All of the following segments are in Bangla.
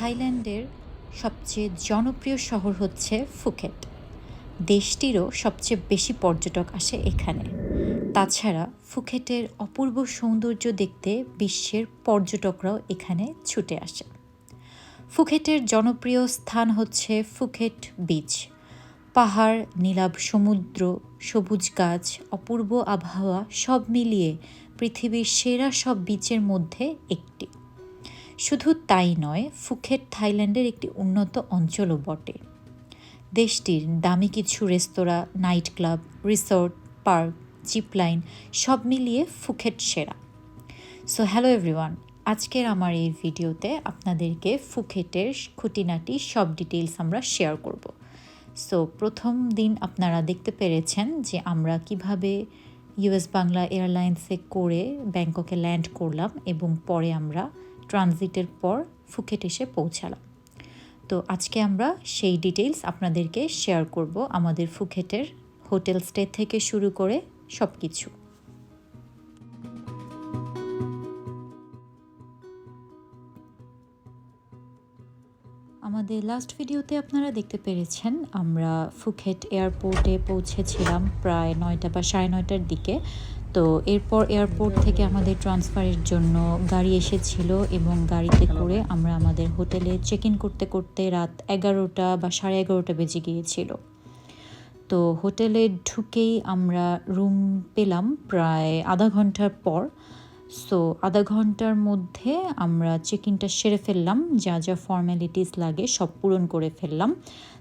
থাইল্যান্ডের সবচেয়ে জনপ্রিয় শহর হচ্ছে ফুকেট। দেশটিরও সবচেয়ে বেশি পর্যটক আসে এখানে। তাছাড়া ফুকেটের অপূর্ব সৌন্দর্য দেখতে বিশ্বের পর্যটকরাও এখানে ছুটে আসে। ফুকেটের জনপ্রিয় স্থান হচ্ছে ফুকেট বিচ। পাহাড়, নীলাভ সমুদ্র, সবুজ গাছ, অপূর্ব আবহাওয়া সব মিলিয়ে পৃথিবীর সেরা সব বিচের মধ্যে একটি। শুধু তাই নয় ফুকেট থাইল্যান্ডের একটি উন্নত অঞ্চলও বটে। দেশটির দামি কিছু রেস্তোরাঁ night club resort, park zipline সব মিলিয়ে ফুকেট সেরা। সো হ্যালো এভরিওয়ান, আজকের আমার এই ভিডিওতে আপনাদেরকে ফুকেটের খুঁটিনাটি সব ডিটেলস আমরা শেয়ার করব। সো প্রথম দিন আপনারা দেখতে পেরেছেন যে আমরা কীভাবে ইউএস বাংলা এয়ারলাইন্সে করে ব্যাংককে ল্যান্ড করলাম এবং পরে আমরা ট্রানজিটের পর ফুকেট এসে পৌঁছালাম তো আজকে আমরা সেই ডিটেলস আপনাদেরকে শেয়ার করব আমাদের ফুকেটের হোটেল স্টে থেকে শুরু করে সব কিছু আমাদের লাস্ট ভিডিওতে আপনারা দেখতে পেরেছেন, আমরা ফুকেট এয়ারপোর্টে পৌঁছেছিলাম প্রায় নয়টা বা সাড়ে নয়টার দিকে। তো এরপর এয়ারপোর্ট থেকে আমাদের ট্রান্সফারের জন্য গাড়ি এসেছিল এবং গাড়িতে করে আমরা আমাদের হোটেলে চেক ইন করতে করতে রাত এগারোটা বা সাড়ে এগারোটা বেজে গিয়েছিল। তো হোটেলে ঢুকেই আমরা রুম পেলাম প্রায় আধা ঘণ্টার পর। সো আধা ঘণ্টার মধ্যে আমরা চেক ইনটা সেরে ফেললাম যা যা ফর্ম্যালিটিস লাগে সব পূরণ করে ফেললাম।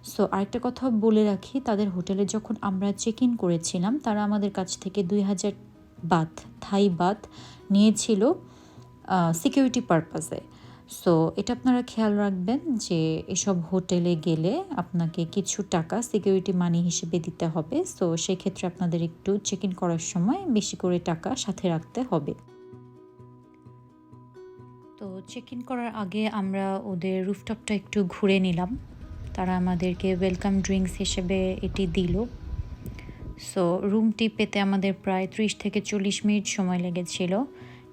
সো আরেকটা কথা বলে রাখি তাদের হোটেলে যখন আমরা চেক ইন করেছিলাম তারা আমাদের কাছ থেকে দুই হাজার বাত থাই বাথ নিয়েছিল সিকিউরিটি পারপাসে সো এটা আপনারা খেয়াল রাখবেন যে এসব হোটেলে গেলে আপনাকে কিছু টাকা সিকিউরিটি মানি হিসেবে দিতে হবে। সো সেক্ষেত্রে আপনাদের একটু চেক ইন করার সময় বেশি করে টাকা সাথে রাখতে হবে। তো চেক ইন করার আগে আমরা ওদের রুফটপটা একটু ঘুরে নিলাম। তারা আমাদেরকে ওয়েলকাম ড্রিঙ্কস হিসেবে এটি দিল। সো রুমটি পেতে আমাদের প্রায় ত্রিশ থেকে চল্লিশ মিনিট সময় লেগেছিল।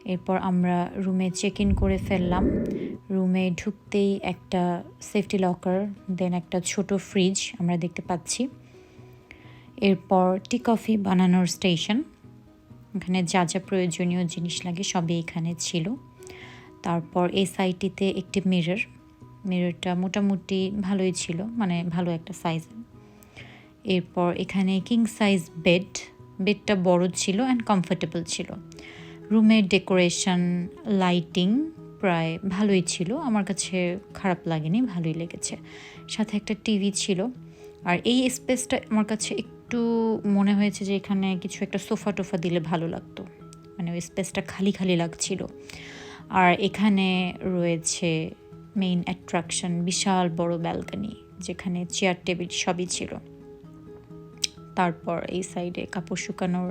এরপর আমরা রুমে চেক ইন করে ফেললাম। রুমে ঢুকতেই একটা সেফটি লকার দেন একটা ছোট ফ্রিজ আমরা দেখতে পাচ্ছি। এরপর টি কফি বানানোর স্টেশন এখানে যা যা প্রয়োজনীয় জিনিস লাগে সবই এখানে ছিল। তারপর এই সাইডটিতে একটি মিরর মিররটা মোটামুটি ভালোই ছিল মানে ভালো একটা সাইজ এরপর এখানে কিং সাইজ বেড বেডটা বড় ছিল অ্যান্ড কমফোর্টেবল ছিল। রুমের ডেকোরেশন লাইটিং প্রায় ভালোই ছিল, আমার কাছে খারাপ লাগেনি, ভালোই লেগেছে। সাথে একটা টিভি ছিল, আর এই স্পেসটা আমার কাছে একটু মনে হয়েছে যে এখানে কিছু একটা সোফা টোফা দিলে ভালো লাগতো। মানে ওই স্পেসটা খালি খালি লাগছিল। আর এখানে রয়েছে মেইন অ্যাট্রাকশন বিশাল বড় ব্যালকানি যেখানে চেয়ার টেবিল সবই ছিল। তারপর এই সাইডে কাপড় শুকানোর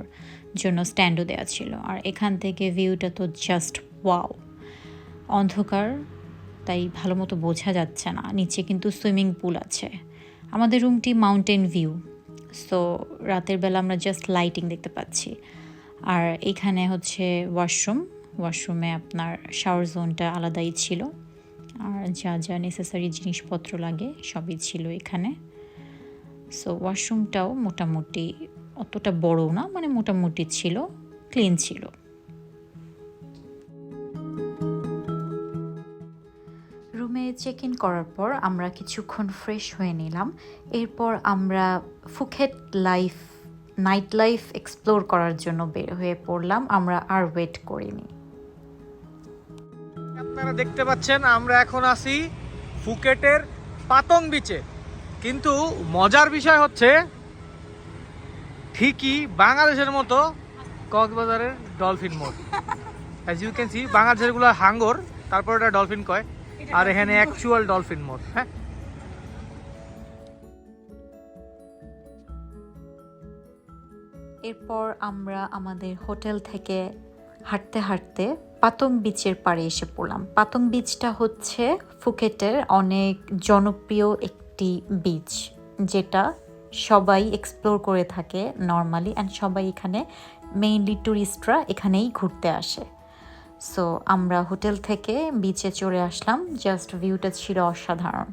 জন্য স্ট্যান্ডও দেওয়া ছিল। আর এখান থেকে ভিউটা তো জাস্ট ওয়াও অন্ধকার, তাই ভালো মতো বোঝা যাচ্ছে না। নিচে কিন্তু সুইমিং পুল আছে। আমাদের রুমটি মাউন্টেন ভিউ সো রাতের বেলা আমরা জাস্ট লাইটিং দেখতে পাচ্ছি। আর এখানে হচ্ছে ওয়াশরুম ওয়াশরুমে আপনার শাওয়ার জোনটা আলাদাই ছিল। আর যা যা নেসেসারি জিনিসপত্র লাগে সবই ছিল এখানে। সো ওয়াশরুমটাও মোটামুটি অতটা বড় না মানে মোটামুটি ছিল ক্লিন ছিল। রুমে চেক ইন করার পর আমরা কিছুক্ষণ ফ্রেশ হয়ে নিলাম। এরপর আমরা Phuket life night life explore করার জন্য বের হয়ে পড়লাম। আমরা আর ওয়েট করিনি। আপনারা দেখতে পাচ্ছেন আমরা এখন আসি ফুকেটের পাতং বিচে কিন্তু মজার বিষয় হচ্ছে ঠিকই বাংলাদেশের মতো কক্সবাজারের dolphin mode. As you can see বাংলাদেশেরগুলো হাঙ্গর তারপর এটা ডলফিন কয়। আর এখানে অ্যাকচুয়াল ডলফিন মোড হ্যাঁ? এরপর আমরা আমাদের হোটেল থেকে হাঁটতে হাঁটতে পাতং বিচের পাড়ে এসে পড়লাম। পাতং বিচটা হচ্ছে ফুকেটের অনেক জনপ্রিয় একটি বিচ যেটা সবাই এক্সপ্লোর করে থাকে নর্মালি অ্যান্ড সবাই এখানে মেইনলি ট্যুরিস্টরা এখানেই ঘুরতে আসে। সো আমরা হোটেল থেকে বিচে চলে আসলাম জাস্ট ভিউটা ছিল অসাধারণ।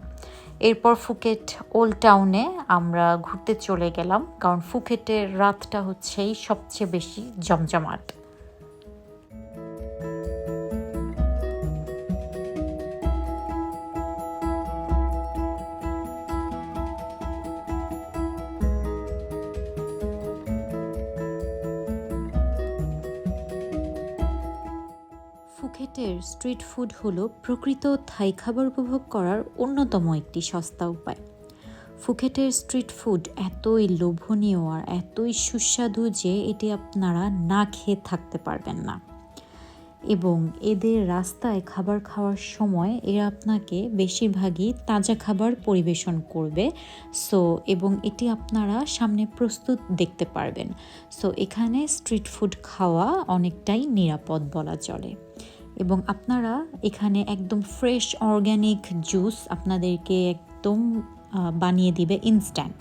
এরপর ফুকেট ওল্ড টাউনে আমরা ঘুরতে চলে গেলাম, কারণ ফুকেটের রাতটা হচ্ছেই সবচেয়ে বেশি জমজমাট। স্ট্রিট ফুড হলো প্রকৃত থাই খাবার উপভোগ করার অন্যতম একটি সস্তা উপায়। ফুকেটের স্ট্রিট ফুড এতই লোভনীয় আর এতই সুস্বাদু যে এটি আপনারা না খেয়ে থাকতে পারবেন না। এবং এদের রাস্তায় খাবার খাওয়ার সময় এরা আপনাকে বেশিরভাগই তাজা খাবার পরিবেশন করবে। সো, এবং এটি আপনারা সামনে প্রস্তুত দেখতে পারবেন। সো, এখানে স্ট্রিট ফুড খাওয়া অনেকটাই নিরাপদ বলা চলে। এবং আপনারা এখানে একদম ফ্রেশ অর্গ্যানিক জুস আপনাদেরকে একদম বানিয়ে দিবে ইনস্ট্যান্ট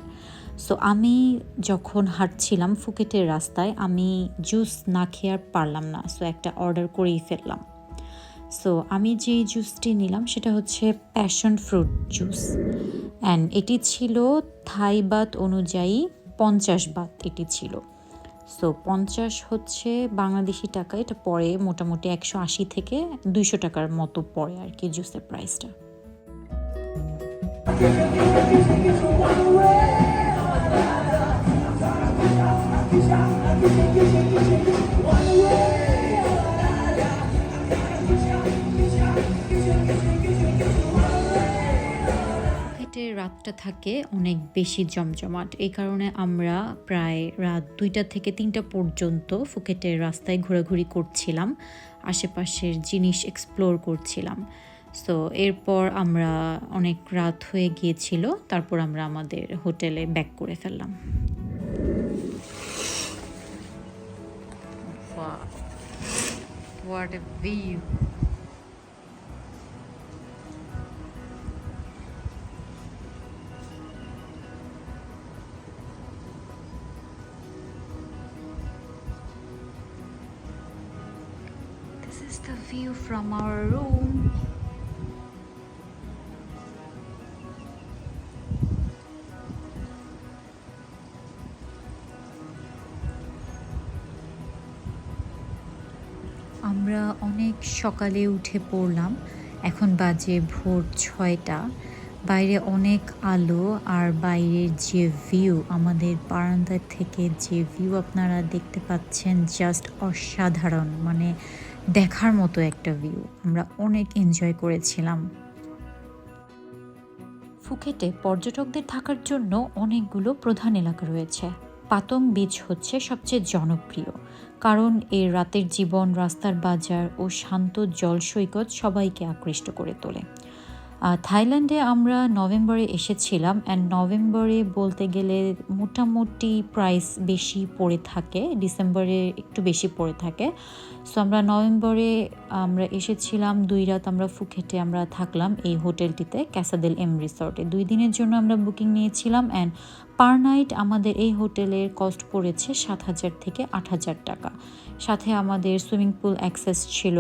সো আমি যখন হাঁটছিলাম ফুকেটের রাস্তায়, আমি জুস না খেয়ে আর পারলাম না। সো একটা অর্ডার করেই ফেললাম। সো আমি যে জুসটি নিলাম, সেটা হচ্ছে প্যাশন ফ্রুট জুস অ্যান্ড এটি ছিল থাই বাত অনুযায়ী পঞ্চাশ বাত এটি ছিল। সো পঞ্চাশ হচ্ছে বাংলাদেশি টাকা, এটা পরে মোটামুটি একশো আশি থেকে দুইশো টাকার মতো পড়ে আর কি জুসের প্রাইসটা ফুকেটের রাতটা থাকে অনেক বেশি জমজমাট। এই কারণে আমরা প্রায় রাত দুইটা থেকে তিনটা পর্যন্ত ফুকেটের রাস্তায় ঘোরাঘুরি করছিলাম, আশেপাশের জিনিস এক্সপ্লোর করছিলাম। সো এরপর আমরা অনেক রাত হয়ে গিয়েছিল, তারপর আমরা আমাদের হোটেলে ব্যাক করে ফেললাম। What a view! The view from our room. আমরা অনেক সকালে উঠে পড়লাম। এখন বাজে ভোর ছয়টা। বাইরে অনেক আলো আর বাইরের যে ভিউ আমাদের বারান্দার থেকে যে ভিউ আপনারা দেখতে পাচ্ছেন জাস্ট অসাধারণ। মানে দেখার মতো একটা ভিউ আমরা অনেক এনজয় করেছিলাম। ফুকেটে পর্যটকদের থাকার জন্য অনেকগুলো প্রধান এলাকা রয়েছে। পাতং বিচ হচ্ছে সবচেয়ে জনপ্রিয়, কারণ এর রাতের জীবন, রাস্তার বাজার ও শান্ত জল সৈকত সবাইকে আকৃষ্ট করে তোলে। থাইল্যান্ডে আমরা নভেম্বরে এসেছিলাম অ্যান্ড নভেম্বরে বলতে গেলে মোটামুটি প্রাইস বেশি পড়ে থাকে, ডিসেম্বরে একটু বেশি পড়ে থাকে। সো আমরা নভেম্বরে আমরা এসেছিলাম, দুই রাত আমরা ফুকেটে আমরা থাকলাম এই হোটেলটিতে ক্যাসাদেল এম রিসর্টে দুই দিনের জন্য আমরা বুকিং নিয়েছিলাম অ্যান্ড পার নাইট আমাদের এই হোটেলের কস্ট পড়েছে সাত হাজার থেকে আট হাজার টাকা। সাথে আমাদের সুইমিং পুল অ্যাক্সেস ছিল।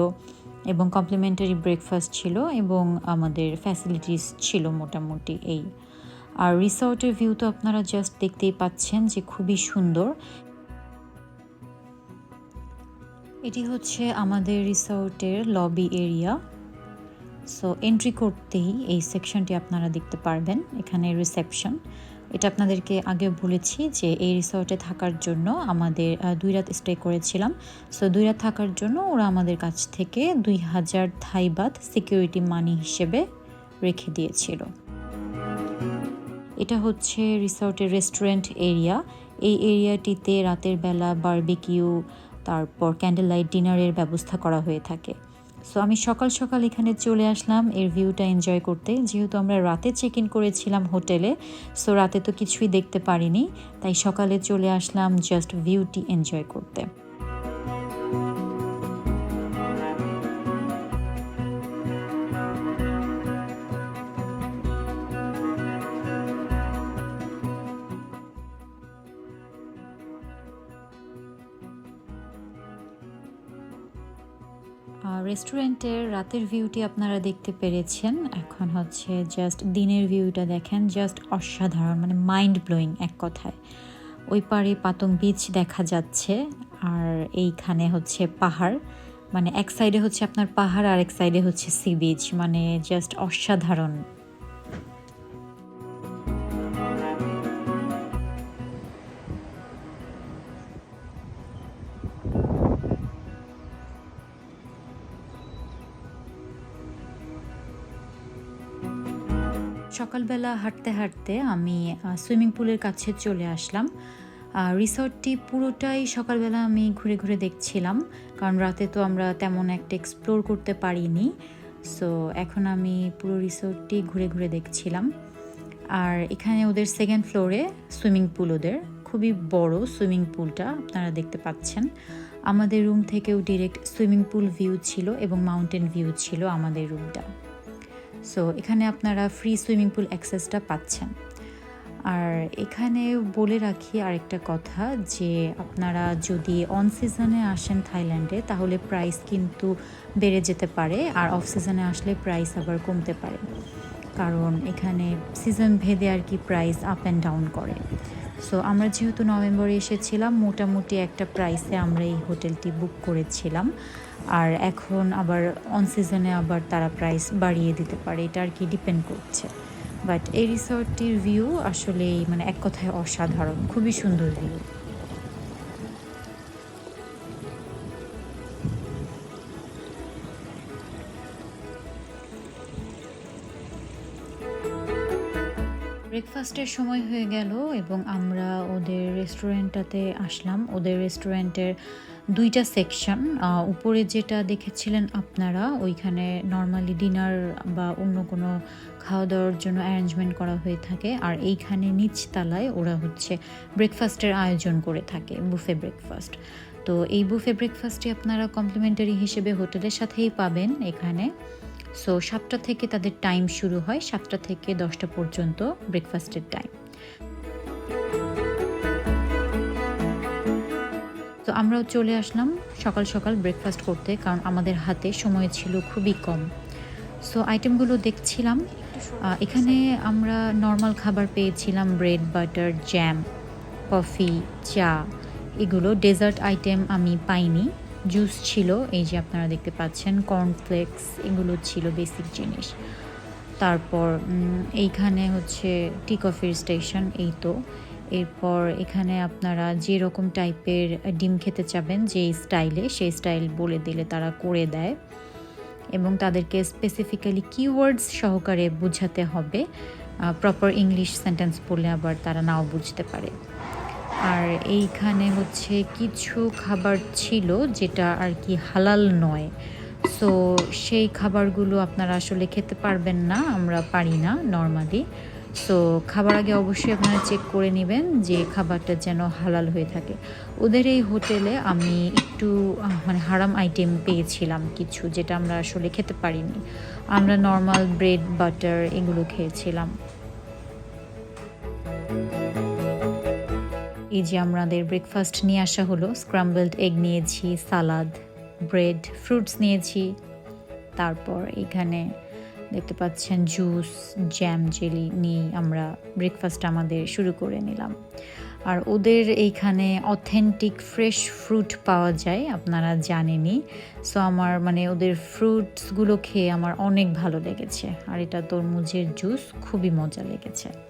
এবং কমপ্লিমেন্টারি ব্রেকফাস্ট ছিল এবং আমাদের ফ্যাসিলিটিস ছিল মোটামুটি এই। আর রিসর্টের ভিউ তো আপনারা জাস্ট দেখতেই পাচ্ছেন যে খুবই সুন্দর। এটি হচ্ছে আমাদের রিসর্টের লবি এরিয়া সো এন্ট্রি করতেই এই সেকশনটি আপনারা দেখতে পারবেন, এখানে রিসেপশন এটা আপনাদেরকে আগে বলেছি যে এই রিসর্টে থাকার জন্য আমাদের দুই রাত স্টে করেছিলাম। সো দুই রাত থাকার জন্য ওরা আমাদের কাছ থেকে দুই হাজার থাইবাত সিকিউরিটি মানি হিসেবে রেখে দিয়েছিল। এটা হচ্ছে রিসর্টের রেস্টুরেন্ট এরিয়া এই এরিয়াটিতে রাতের বেলা বারবিকিউ তারপর ক্যান্ডেল লাইট ডিনারের ব্যবস্থা করা হয়ে থাকে। সো আমি সকাল সকাল এখানে চলে আসলাম, এর ভিউটা এনজয় করতে। যেহেতু আমরা রাতে চেক ইন করেছিলাম হোটেলে সো রাতে তো কিছুই দেখতে পারিনি, তাই সকালে চলে আসলাম জাস্ট ভিউটি এনজয় করতে। রেস্টুরেন্টের রাতের ভিউটি আপনারা দেখতে পেরেছেন। এখন হচ্ছে জাস্ট দিনের ভিউটা দেখেন জাস্ট অসাধারণ মানে মাইন্ড ব্লোয়িং এক কথায়। ওই পারে পাতং বিচ দেখা যাচ্ছে, আর এইখানে হচ্ছে পাহাড় মানে এক সাইডে হচ্ছে আপনার পাহাড়, আর এক সাইডে হচ্ছে সি বিচ মানে জাস্ট অসাধারণ। সকালবেলা হাঁটতে হাঁটতে আমি সুইমিং পুলের কাছে চলে আসলাম। রিসর্টটি পুরোটাই সকালবেলা আমি ঘুরে ঘুরে দেখছিলাম, কারণ রাতে তো আমরা তেমন একটা এক্সপ্লোর করতে পারিনি। সো এখন আমি পুরো রিসর্টটি ঘুরে ঘুরে দেখছিলাম। আর এখানে ওদের সেকেন্ড ফ্লোরে সুইমিং পুল ওদের। খুবই বড় সুইমিং পুলটা, আপনারা দেখতে পাচ্ছেন। আমাদের রুম থেকেও ডিরেক্ট সুইমিং পুল ভিউ ছিল এবং মাউন্টেন ভিউ ছিল আমাদের রুমটা সো এখানে আপনারা ফ্রি সুইমিং পুল অ্যাক্সেসটা পাচ্ছেন। আর এখানে বলে রাখি আরেকটা কথা যে, আপনারা যদি অন সিজনে আসেন থাইল্যান্ডে, তাহলে প্রাইস কিন্তু বেড়ে যেতে পারে, আর অফ সিজনে আসলে প্রাইস আবার কমতে পারে। কারণ এখানে সিজন ভেদে আর কি প্রাইস আপ অ্যান্ড ডাউন করে। সো আমরা যেহেতু নভেম্বরে এসেছিলাম, মোটামুটি একটা প্রাইসে আমরা এই হোটেলটি বুক করেছিলাম। আর এখন আবার অন সিজনে আবার তারা প্রাইস বাড়িয়ে দিতে পারে, এটা আর কি ডিপেন্ড করছে। বাট এই রিসর্টটির ভিউ আসলেই মানে এক কথায় অসাধারণ, খুবই সুন্দর ভিউ ব্রেকফাস্টের সময় হয়ে গেল এবং আমরা ওদের রেস্টুরেন্টটাতে আসলাম। ওদের রেস্টুরেন্টের দুইটা সেকশন উপরে যেটা দেখেছিলেন আপনারা, ওইখানে নর্মালি ডিনার বা অন্য কোনো খাওয়া দাওয়ার জন্য অ্যারেঞ্জমেন্ট করা হয়ে থাকে, আর এইখানে নিচতলায় ওরা হচ্ছে ব্রেকফাস্টের আয়োজন করে থাকে, বুফে ব্রেকফাস্ট। তো এই বুফে ব্রেকফাস্টটি আপনারা কমপ্লিমেন্টারি হিসেবে হোটেলের সাথেই পাবেন এখানে। সো সাতটা থেকে তাদের টাইম শুরু হয়, সাতটা থেকে দশটা পর্যন্ত ব্রেকফাস্টের টাইম। তো আমরাও চলে আসলাম সকাল সকাল ব্রেকফাস্ট করতে, কারণ আমাদের হাতে সময় ছিল খুবই কম। সো আইটেমগুলো দেখছিলাম। এখানে আমরা নর্মাল খাবার পেয়েছিলাম ব্রেড বাটার জ্যাম কফি চা, এগুলো। ডেজার্ট আইটেম আমি পাইনি। জুস ছিল, এই যে আপনারা দেখতে পাচ্ছেন কর্নফ্লেক্স এগুলো ছিল বেসিক জিনিস। তারপর এইখানে হচ্ছে টি কফির স্টেশন এই তো। এরপর এখানে আপনারা যে রকম টাইপের ডিম খেতে চাবেন যে স্টাইলে, সেই স্টাইল বলে দিলে তারা করে দেয়। এবং তাদেরকে স্পেসিফিক্যালি কিওয়ার্ডস সহকারে বোঝাতে হবে। প্রপার ইংলিশ সেন্টেন্স বললে আবার তারা নাও বুঝতে পারে। আর এইখানে হচ্ছে কিছু খাবার ছিল যেটা আর কি হালাল নয়। সো সেই খাবারগুলো আপনারা আসলে খেতে পারবেন না, আমরা পারি না নর্মালি সো খাবার আগে অবশ্যই আপনারা চেক করে নেবেন যে খাবারটা যেন হালাল হয়ে থাকে। ওদের এই হোটেলে আমি একটু মানে হারাম আইটেম পেয়েছিলাম কিছু যেটা আমরা আসলে খেতে পারিনি। আমরা নর্মাল ব্রেড বাটার এগুলো খেয়েছিলাম। এই যে আমাদের ব্রেকফাস্ট নিয়ে আসা হলো স্ক্রাম্বলড এগ নিয়েছি সালাদ ব্রেড ফ্রুটস নিয়েছি, তারপর এখানে দেখতে পাচ্ছেন জুস জ্যাম জেলি নিয়ে আমরা ব্রেকফাস্ট আমাদের শুরু করে নিলাম। আর ওদের এইখানে অথেন্টিক ফ্রেশ ফ্রুট পাওয়া যায়, আপনারা জানেনই। সো আমার মানে ওদের ফ্রুটসগুলো খেয়ে আমার অনেক ভালো লেগেছে। আর এটা তরমুজের জুস খুবই মজা লেগেছে।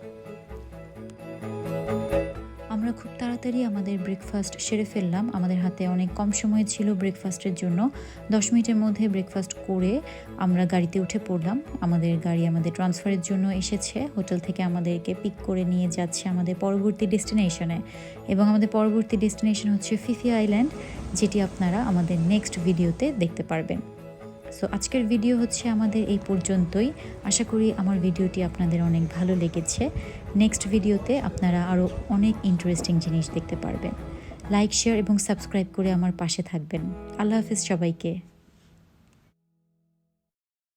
আমরা খুব তাড়াতাড়ি আমাদের ব্রেকফাস্ট সেরে ফেললাম। আমাদের হাতে অনেক কম সময় ছিল ব্রেকফাস্টের জন্য। দশ মিনিটের মধ্যে ব্রেকফাস্ট করে আমরা গাড়িতে উঠে পড়লাম। আমাদের গাড়ি আমাদের ট্রান্সফারের জন্য এসেছে। হোটেল থেকে আমাদেরকে পিক করে নিয়ে যাচ্ছে আমাদের পরবর্তী ডেস্টিনেশনে এবং আমাদের পরবর্তী ডেস্টিনেশন হচ্ছে ফিফি আইল্যান্ড যেটি আপনারা আমাদের নেক্সট ভিডিওতে দেখতে পারবেন। সো আজকের ভিডিও হচ্ছে আমাদের এই পর্যন্তই। আশা করি আমার ভিডিওটি আপনাদের অনেক ভালো লেগেছে। নেক্সট ভিডিওতে আপনারা আরও অনেক ইন্টারেস্টিং জিনিস দেখতে পারবেন। লাইক শেয়ার এবং সাবস্ক্রাইব করে আমার পাশে থাকবেন। আল্লাহ হাফিজ সবাইকে।